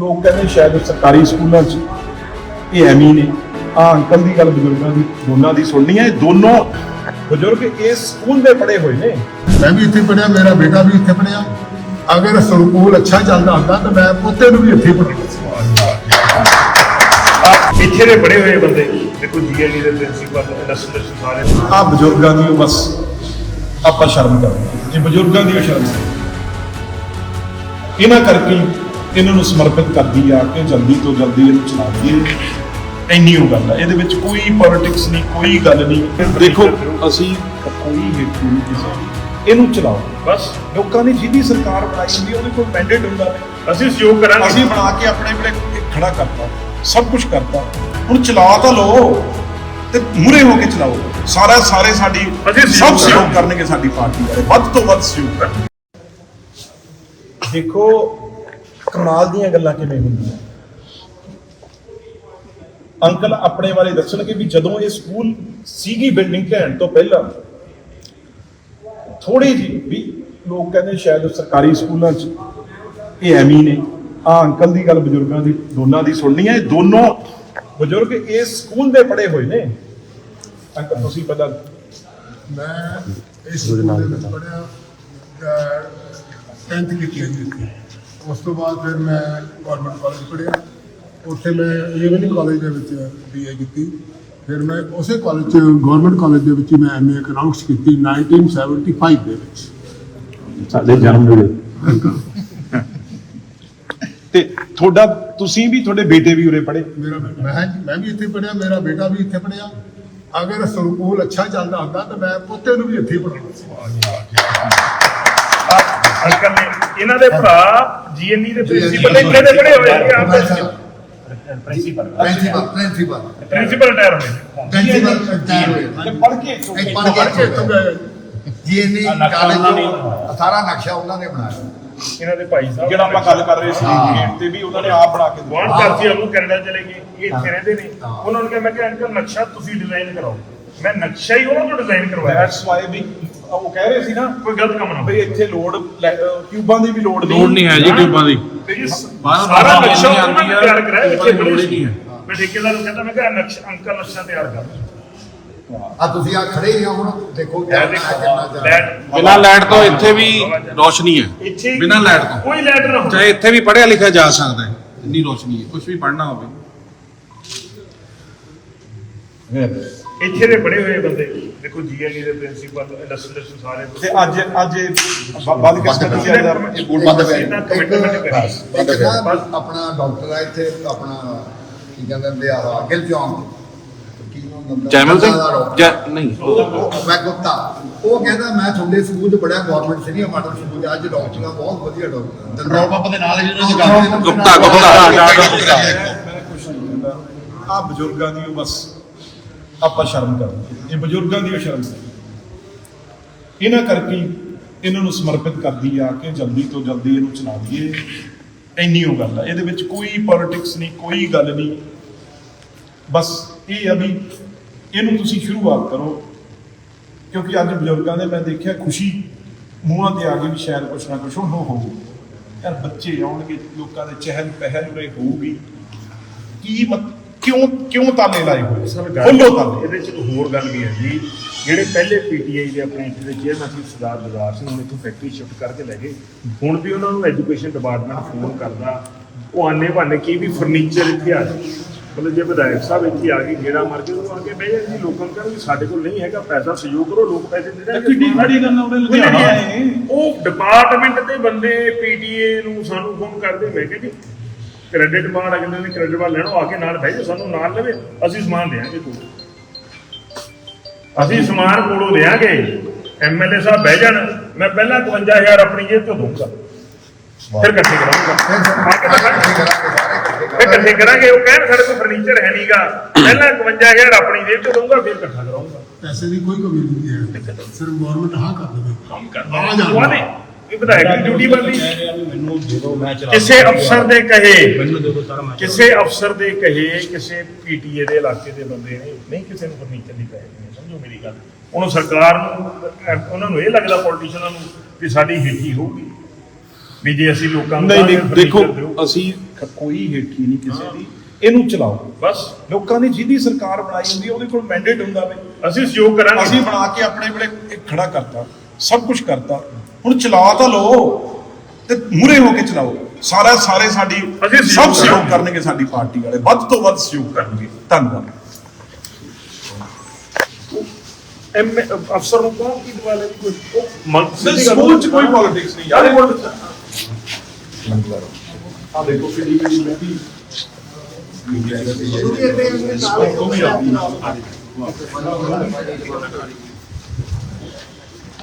ਲੋਕ ਕਹਿੰਦੇ ਸ਼ਾਇਦ ਸਰਕਾਰੀ ਸਕੂਲਾਂ 'ਚ ਇਹ ਐਵੇਂ ਨੇ। ਆ ਅੰਕਲ ਦੀ ਗੱਲ ਬਜ਼ੁਰਗਾਂ ਦੀ ਦੋਨਾਂ ਦੀ ਸੁਣਨੀ ਹੈ। ਇਹ ਦੋਨੋਂ ਬਜ਼ੁਰਗ ਇਸ ਸਕੂਲ ਦੇ ਪੜੇ ਹੋਏ ਨੇ। ਮੈਂ ਵੀ ਇੱਥੇ ਪੜਿਆ ਮੇਰਾ ਬੇਟਾ ਵੀ ਇੱਥੇ ਪੜਿਆ ਅਗਰ ਸਕੂਲ ਅੱਛਾ ਚੱਲਦਾ ਹੁੰਦਾ ਤਾਂ ਮੈਂ ਪੋਤੇ ਨੂੰ ਵੀ ਇੱਥੇ ਪੜਾਉਣਾ ਪਿੱਛੇ ਦੇ ਬੜੇ ਹੋਏ ਬੰਦੇ ਦੇਖੋ ਦੇ ਪ੍ਰਿੰਸੀਪਲ ਇੰਡਸਟਰੀਅਲ ਸਾਰੇ। ਆ ਬਜ਼ੁਰਗਾਂ ਦੀ ਬਸ ਆਪਾਂ ਸ਼ਰਮ ਕਰਦੇ। ਇਹ ਬਜ਼ੁਰਗਾਂ ਦੀ ਸ਼ਰਮ। ਇਹਨਾਂ ਕਰਕੇ ਇਹਨਾਂ ਨੂੰ ਸਮਰਪਿਤ ਕਰਦੀ ਆ ਕਿ ਜਲਦੀ ਤੋਂ ਜਲਦੀ ਇਹਨੂੰ ਚਲਾ ਦਈਏ। ਇੰਨੀ ਉਹ ਗੱਲ ਹੈ ਇਹਦੇ ਵਿੱਚ ਕੋਈ ਪੋਲਿਟਿਕਸ ਨਹੀਂ ਕੋਈ ਗੱਲ ਨਹੀਂ। ਦੇਖੋ ਅਸੀਂ ਕੋਈ ਹੇਤੂ ਨਹੀਂ ਕਿਸੇ। ਇਹਨੂੰ ਚਲਾਓ। ਬਸ। ਲੋਕਾਂ ਨੇ ਜਿਹਦੀ ਸਰਕਾਰ ਬਣਾਈ ਹੁੰਦੀ ਹੈ, ਉਹਦੇ ਕੋਲ ਮੈਂਡੇਟ ਹੁੰਦਾ ਨੇ ਅਸੀਂ ਸਹਿਯੋਗ ਕਰਾਂਗੇ। ਅਸੀਂ ਬਣਾ ਕੇ ਆਪਣੇ ਵੇਲੇ ਖੜਾ ਕਰਤਾ। ਸਭ ਕੁਝ ਕਰਤਾ। ਹੁਣ ਚਲਾ ਤਾਂ ਲਓ ਤੇ ਮੂਰੇ ਹੋ ਕੇ ਚਲਾਓ। ਸਾਰਾ ਸਾਰੇ ਸਾਡੀ ਸਭ ਸਹਿਯੋਗ। ਕਰਨਗੇ ਸਾਡੀ ਪਾਰਟੀ ਵਾਲੇ ਵੱਧ ਤੋਂ ਵੱਧ ਸਹਿਯੋਗ ਕਰਨਗੇ ਦੇਖੋ ਕਮਾਲ ਦੀਆਂ ਗੱਲਾਂ ਕਿਵੇਂ ਹੁੰਦੀਆਂ? ਅੰਕਲ ਆਪਣੇ ਬਾਰੇ ਦੱਸਣਗੇ ਵੀ ਜਦੋਂ ਇਹ ਸਕੂਲ ਸੀਗੀ ਬਿਲਡਿੰਗ ਕਹਿਣ ਤੋਂ ਪਹਿਲਾਂ ਥੋੜੀ ਜੀ ਵੀ ਲੋਕ ਕਹਿੰਦੇ ਸ਼ਾਇਦ ਸਰਕਾਰੀ ਸਕੂਲਾਂ 'ਚ ਇਹ ਐਵੇਂ ਨੇ। ਆ ਅੰਕਲ ਦੀ ਗੱਲ ਬਜ਼ੁਰਗਾਂ ਦੀ, ਦੋਨਾਂ ਦੀ ਸੁਣਨੀ ਹੈ। ਦੋਨੋਂ ਬਜ਼ੁਰਗ ਇਸ ਸਕੂਲ ਦੇ ਪੜੇ ਹੋਏ ਨੇ। ਅੰਕਲ, ਤੁਸੀਂ ਪਤਾ ਮੈਂ ਇਸ ਸਕੂਲ ਦੇ ਪੜਿਆ 10th ਕੀਤੀ ਹੈ ਜੀ ਉਸ ਤੋਂ ਬਾਅਦ ਫਿਰ ਮੈਂ ਗਵਰਨਮੈਂਟ ਕਾਲਜ ਪੜਿਆ ਉੱਥੇ ਮੈਂ ਈਵਨਿੰਗ ਕਾਲਜ ਦੇ ਵਿੱਚ ਬੀਏ ਕੀਤੀ। ਫਿਰ ਮੈਂ ਉਸੇ ਕਾਲਜ ਚ ਗਵਰਨਮੈਂਟ ਕਾਲਜ ਦੇ ਵਿੱਚ ਮੈਂ ਐਮਏ ਇਕਨੋਮਿਕਸ ਕੀਤੀ 1975 ਦੇ ਵਿੱਚ। ਸਾਡੇ ਜਨਮ ਵੇਲੇ ਤੇ ਤੁਹਾਡਾ ਤੁਸੀਂ ਵੀ ਤੁਹਾਡੇ ਬੇਟੇ ਵੀ ਉਰੇ ਪੜੇ ਮੇਰਾ ਮੈਂ ਮੈਂ ਵੀ ਇੱਥੇ ਪੜਿਆ ਮੇਰਾ ਬੇਟਾ ਵੀ ਇੱਥੇ ਪੜਿਆ ਅਗਰ ਸਕੂਲ ਅੱਛਾ ਚੱਲਦਾ ਹੁੰਦਾ ਤਾਂ ਮੈਂ ਪੋਤੇ ਨੂੰ ਵੀ ਇੱਥੇ ਹੀ ਪੜਾਉਣਾ ਅੰਕਲ ਨੇ ਇਹਨਾਂ ਦੇ ਭਰਾ ਜੀਐਨਈ ਦੇ ਪ੍ਰਿੰਸੀਪਲ ਇੱਥੇ ਦੇ ਬੜੇ ਹੋਏ ਨੇ ਆਪ ਪ੍ਰਿੰਸੀਪਲ ਪ੍ਰਿੰਸੀਪਲ ਪ੍ਰਿੰਸੀਪਲ ਰਿਟਾਇਰ ਹੋਏ। ਪ੍ਰਿੰਸੀਪਲ ਰਿਟਾਇਰ ਹੋਏ। ਤੇ ਪੜ ਕੇ ਇੱਥੋਂ ਇੱਕ ਪੜ੍ਹ ਪੜ੍ਹ ਕੇ ਜੀਐਨਈ ਕਾਲਜ ਸਾਰਾ ਨਕਸ਼ਾ ਉਹਨਾਂ ਨੇ ਬਣਾਇਆ। ਇਹਨਾਂ ਦੇ ਭਾਈ ਸਾਹਿਬ ਜਿਹੜਾ ਆਪਾਂ ਗੱਲ ਕਰ ਰਹੇ ਸੀ ਗੇਟ ਤੇ ਵੀ ਉਹਨਾਂ ਨੇ ਆਪ ਬਣਾ ਕੇ ਦਿੱਤਾ। ਕਰਤੀ ਉਹਨੂੰ ਕੈਨੇਡਾ ਚਲੇ ਗਏ। ਇਹ ਇੱਥੇ ਰਹਿੰਦੇ ਨੇ। ਉਹਨਾਂ ਨੂੰ ਕਿਹਾ ਮੈਂ ਕਿਹਾ ਅੰਕਲ ਨਕਸ਼ਾ ਤੁਸੀਂ ਡਿਜ਼ਾਈਨ ਕਰਾਓ। ਮੈਂ ਨਕਸ਼ਾ ਹੀ ਉਹਨਾਂ ਤੋਂ ਡਿਜ਼ਾਈਨ ਕਰਵਾਇਆ। ਦੈਟਸ ਵਾਈ ਵੀ ਉਹ ਕਹਿ ਰਹੇ ਸੀ ਨਾ ਕੋਈ ਗਲਤ ਕੰਮ ਨਾ ਹੋਵੇ। ਇੱਥੇ ਲੋਡ ਕਿਊਬਾਂ ਦੀ ਵੀ ਲੋਡ ਲੋੜ ਨਹੀਂ ਹੈ ਜੀ ਕਿਊਬਾਂ ਦੀ। ਤੇ ਇਹ ਬਾਹਰ ਸਾਰਾ ਬਾਹਰ ਨਕਸ਼ਾ ਉਹਨਾਂ ਨੇ ਤਿਆਰ ਕਰਾਇਆ ਇੱਥੇ ਲੋੜ ਹੀ ਨਹੀਂ ਹੈ। ਮੈਂ ਠੇਕੇਦਾਰ ਨੂੰ ਕਹਿੰਦਾ ਮੈਂ ਕਿਹਾ ਨਕਸ਼ਾ ਅੰਕਲ ਨਕਸ਼ਾ ਤਿਆਰ ਕਰ। ਆ ਤੁਸੀਂ ਆ ਖੜੇ ਹੀ ਆ ਹੁਣ ਦੇਖੋ ਇਹ ਕਿੰਨਾ ਦੇਖੋ ਚੱਲ ਲੈਟ ਬਿਨਾਂ ਲਾਈਟ ਤੋਂ ਇੱਥੇ ਵੀ ਰੋਸ਼ਨੀ ਹੈ। ਬਿਨਾਂ ਲਾਈਟ ਤੋਂ। ਕੋਈ ਲਾਈਟ ਨਾ ਹੋਵੇ। ਚਾਹੇ ਇੱਥੇ ਵੀ ਪੜ੍ਹਿਆ ਲਿਖਿਆ ਜਾ ਸਕਦਾ ਹੈ ਇੰਨੀ ਰੋਸ਼ਨੀ ਹੈ। ਕੁਝ ਵੀ ਪੜ੍ਹਨਾ ਹੋਵੇ। ਇੱਥੇ ਦੇ ਬੜੇ ਹੋਏ ਬੰਦੇ। ਦੇਖੋ ਜੀਐਲਈ ਦੇ ਪ੍ਰਿੰਸੀਪਲ ਇੰਡਸਟਰੀਅਲ ਸਾਰੇ ਤੇ ਅੱਜ ਅੱਜ ਬੰਦ ਕਿਸ ਤਰ੍ਹਾਂ ਕੀਤਾ ਜਾ ਰਿਹਾ? ਇਹ ਬੋਲ ਬੰਦ ਪਿਆ ਇਹਨਾਂ ਕਮਿਟਮੈਂਟ ਕਰੀ। ਇੱਕ ਨਾ ਆਪਣਾ ਡਾਕਟਰ ਆ ਇੱਥੇ ਆਪਣਾ ਕੀ ਕਹਿੰਦੇ ਹੁੰਦੇ ਆ ਗਿਲ ਹੁੰਦਾ? ਜੈਮਲ ਸਿੰਘ? ਦਾ ਨਹੀਂ। ਉਹ ਮੈਂ ਗੁਪਤਾ। ਉਹ ਕਹਿੰਦਾ ਮੈਂ ਤੁਹਾਡੇ ਸਕੂਲ 'ਚ ਪੜਿਆ ਗਵਰਨਮੈਂਟ ਸੀਨੀਅਰ ਮਾਡਲ ਸਕੂਲ ਅੱਜ ਡਾਕਟਰ ਬਹੁਤ ਵਧੀਆ ਡਾਕਟਰ ਪੈਟਰੋਲ ਪੰਪ ਦੇ ਨਾਲ ਜਿਹਨਾਂ ਦੇ ਕਰਦੇ ਗੁਪਤਾ ਗੁਪਤਾ ਮੈਂ ਕੁਝ ਨਹੀਂ ਕਹਿੰਦਾ। ਆ ਬਜ਼ੁਰਗਾਂ ਦੀ ਉਹ ਬਸ ਆਪਾਂ ਸ਼ਰਮ ਕਰਦੇ ਇਹ ਬਜ਼ੁਰਗਾਂ ਦੀ ਉਹ ਸ਼ਰਮ ਸੀ ਇਹਨਾਂ ਕਰਕੇ ਇਹਨਾਂ ਨੂੰ ਸਮਰਪਿਤ ਕਰਦੀ ਆ ਕਿ, ਜਲਦੀ ਤੋਂ ਜਲਦੀ ਇਹਨੂੰ ਚਲਾ ਦਈਏ। ਇੰਨੀ ਉਹ ਗੱਲ ਆ। ਇਹਦੇ ਵਿੱਚ ਕੋਈ ਪੋਲਿਟਿਕਸ ਨਹੀਂ, ਕੋਈ ਗੱਲ ਨਹੀਂ। ਬਸ ਇਹ ਆ ਵੀ ਇਹਨੂੰ ਤੁਸੀਂ ਸ਼ੁਰੂਆਤ ਕਰੋ। ਕਿਉਂਕਿ ਅੱਜ ਬਜ਼ੁਰਗਾਂ ਦੇ ਮੈਂ ਦੇਖਿਆ ਖੁਸ਼ੀ ਮੂੰਹਾਂ ਤੇ ਆ ਗਈ ਵੀ ਸ਼ਾਇਦ ਕੁਛ ਨਾ ਕੁਛ ਉਹ ਹੋਊ। ਯਾਰ ਬੱਚੇ ਆਉਣਗੇ, ਲੋਕਾਂ ਦੇ ਚਹਿਲ ਪਹਿਲ ਉਰੇ ਹੋਊਗੀ। ਕੀ ਮਤ ਕਿਉਂ ਕਿਉਂ ਤਾਲੇ ਲਾਏ ਹੋਏ ਸਰ ਖੋਲੋ ਤਾਲੇ ਇਹਦੇ ਚ ਇੱਕ ਹੋਰ ਗੱਲ ਵੀ ਹੈ ਜੀ ਜਿਹੜੇ ਪਹਿਲੇ ਪੀਟੀਆਈ ਦੇ ਆਪਣੇ ਇੱਥੇ ਦੇ ਚੇਅਰਮੈਨ ਸੀ ਸਰਦਾਰ ਦਦਾਰ ਸਿੰਘ ਨੂੰ ਇੱਥੋਂ ਫੈਕਟਰੀ ਸ਼ਿਫਟ ਕਰਕੇ ਲੈ ਗਏ। ਹੁਣ ਵੀ ਉਹਨਾਂ ਨੂੰ ਐਜੂਕੇਸ਼ਨ ਡਿਪਾਰਟਮੈਂਟ ਫੋਨ ਕਰਦਾ। ਉਹ ਆਨੇ ਭਾਨੇ ਕੀ ਵੀ ਫਰਨੀਚਰ ਇੱਥੇ ਆ ਜਾਏ ਮਤਲਬ ਜੇ ਵਿਧਾਇਕ ਸਾਹਿਬ ਇੱਥੇ ਆ ਕੇ ਗੇੜਾ ਮਾਰ ਕੇ ਉਹ ਆ ਕੇ ਬਹਿ ਜਾਣ ਜੀ ਲੋਕਾਂ ਨੂੰ ਕਹਿੰਦੇ ਸਾਡੇ ਕੋਲ ਨਹੀਂ ਹੈਗਾ ਪੈਸਾ ਸਹਿਯੋਗ ਕਰੋ ਲੋਕ ਪੈਸੇ ਦੇ ਦੇਣਗੇ। ਕਿੱਡੀ ਖੜੀ ਗੱਲ ਉਹਨੇ ਲੁਧਿਆਣਾ। ਉਹ ਡਿਪਾਰਟਮੈਂਟ ਦੇ ਬੰਦੇ ਪੀਟੀਏ ਨੂੰ ਸਾਨੂੰ ਫੋਨ ਕਰਦੇ ਮੈਂ ਕਿਹਾ ਜੀ ਕ੍ਰੈਡਿਟ ਮਾਰ ਅਗਲੇ ਨੇ ਕ੍ਰੈਡਿਟ ਮਾਰ ਲੈਣਾ ਆ ਕੇ ਨਾਲ ਬਹਿ ਜਾ ਸਾਨੂੰ ਨਾਲ ਲਵੇ। ਅਸੀਂ ਸਮਾਨ ਦੇਾਂਗੇ ਕੋਲ ਅਸੀਂ ਸਮਾਨ ਕੋਲੋਂ ਦੇਾਂਗੇ ਐਮਐਲਏ ਸਾਹਿਬ ਬਹਿ ਜਾਣ ਮੈਂ ਪਹਿਲਾਂ 51000 ਆਪਣੀ ਜੇਬ ਤੋਂ ਦਊਂਗਾ। ਫਿਰ ਇਕੱਠੇ ਕਰਾਂਗਾ। ਫਿਰ ਇਕੱਠੇ ਕਰਾਂਗੇ ਉਹ ਕਹਿਣ ਸਾਡੇ ਕੋਲ ਫਰਨੀਚਰ ਹੈ ਨਹੀਂਗਾ ਪਹਿਲਾਂ 51000 ਆਪਣੀ ਜੇਬ ਤੋਂ ਦਊਂਗਾ ਫਿਰ ਇਕੱਠਾ ਕਰਾਂਗਾ ਪੈਸੇ ਦੀ ਕੋਈ ਕਮੀ ਨਹੀਂ ਹੈ। ਸਿਰਫ ਗਵਰਨਮੈਂਟ ਹਾਂ ਕਰ ਦੇਵੇ। ਕੰਮ ਆ ਜਾਣਾ। ਉਹ ਨਹੀਂ ਇਹ ਵਿਧਾਇਕ ਦੀ ਡਿਊਟੀ ਬਣਦੀ? ਮੈਨੂੰ ਦੇ ਦਿਓ ਮੈਂ ਚਲਾ ਕਿਸੇ ਅਫਸਰ ਦੇ ਕਹੇ ਮੈਨੂੰ ਦੇ ਦਿਓ ਸਾਰਾ ਮੈਂ ਕਿਸੇ ਅਫਸਰ ਦੇ ਕਹੇ ਕਿਸੇ ਪੀਟੀਏ ਦੇ ਇਲਾਕੇ ਦੇ ਬੰਦੇ ਨੇ ਨਹੀਂ ਕਿਸੇ ਨੂੰ ਫਰਨੀਚਰ ਦੀ ਪੈਸੇ ਨਹੀਂ ਸਮਝੋ ਮੇਰੀ ਗੱਲ। ਉਹਨੂੰ ਸਰਕਾਰ ਨੂੰ ਅਹ, ਉਹਨਾਂ ਨੂੰ ਇਹ ਲੱਗਦਾ ਪੋਲੀਟੀਸ਼ੀਅਨਾਂ ਨੂੰ ਕਿ ਸਾਡੀ ਹਿੱਟੀ ਹੋਊਗੀ ਵੀ ਜੇ ਅਸੀਂ ਲੋਕਾਂ ਨੂੰ ਨਹੀਂ ਨਹੀਂ ਕਹਾਂਗੇ ਦੇਖੋ furniture ਦਿਓ, ਅਸੀਂ ਖ- ਕੋਈ ਹੇਠੀ ਨਹੀਂ ਕਿਸੇ ਦੀ। ਇਹਨੂੰ ਚਲਾਓ। ਬਸ। ਲੋਕਾਂ ਨੇ ਜਿਹਦੀ ਸਰਕਾਰ ਬਣਾਈ ਹੁੰਦੀ ਹੈ ਉਹਦੇ ਕੋਲ ਮੈਂਡੇਟ ਹੁੰਦਾ ਵੇ ਅਸੀਂ ਸਹਿਯੋਗ ਕਰਾਂਗੇ। ਅਸੀਂ ਬਣਾ ਕੇ ਆਪਣੇ ਵੇਲੇ ਇਹ ਖੜਾ ਕਰਤਾ। ਸਭ ਕੁਝ ਕਰਤਾ ਹੁਣ ਚਲਾ ਤਾਂ ਲਓ ਤੇ ਮੂਰੇ ਹੋ ਕੇ ਚਲਾਓ ਸਾਰਾ ਸਾਰੇ ਸਾਡੀ ਅਸੀਂ ਸਹਿਯੋਗ ਸਭ ਸਹਿਯੋਗ ਕਰਾਂਗੇ। ਕਰਨਗੇ ਸਾਡੀ ਪਾਰਟੀ ਵਾਲੇ ਵੱਧ ਤੋਂ ਵੱਧ ਸਹਿਯੋਗ ਕਰਨਗੇ ਧੰਨਵਾਦ ਐਮ ਅਫਸਰ ਨੂੰ ਕੌਣ ਕੀ ਦਵਾ ਲੈ ਕੋਈ ਉਹ ਮੰਗ ਸਿੱਧੀ ਗੱਲ ਸਕੂਲ ਚ ਕੋਈ ਪੋਲਿਟਿਕਸ ਨਹੀਂ ਯਾਰ ਆ ਦੇਖੋ ਕਿਹੜੀ ਕਿਹੜੀ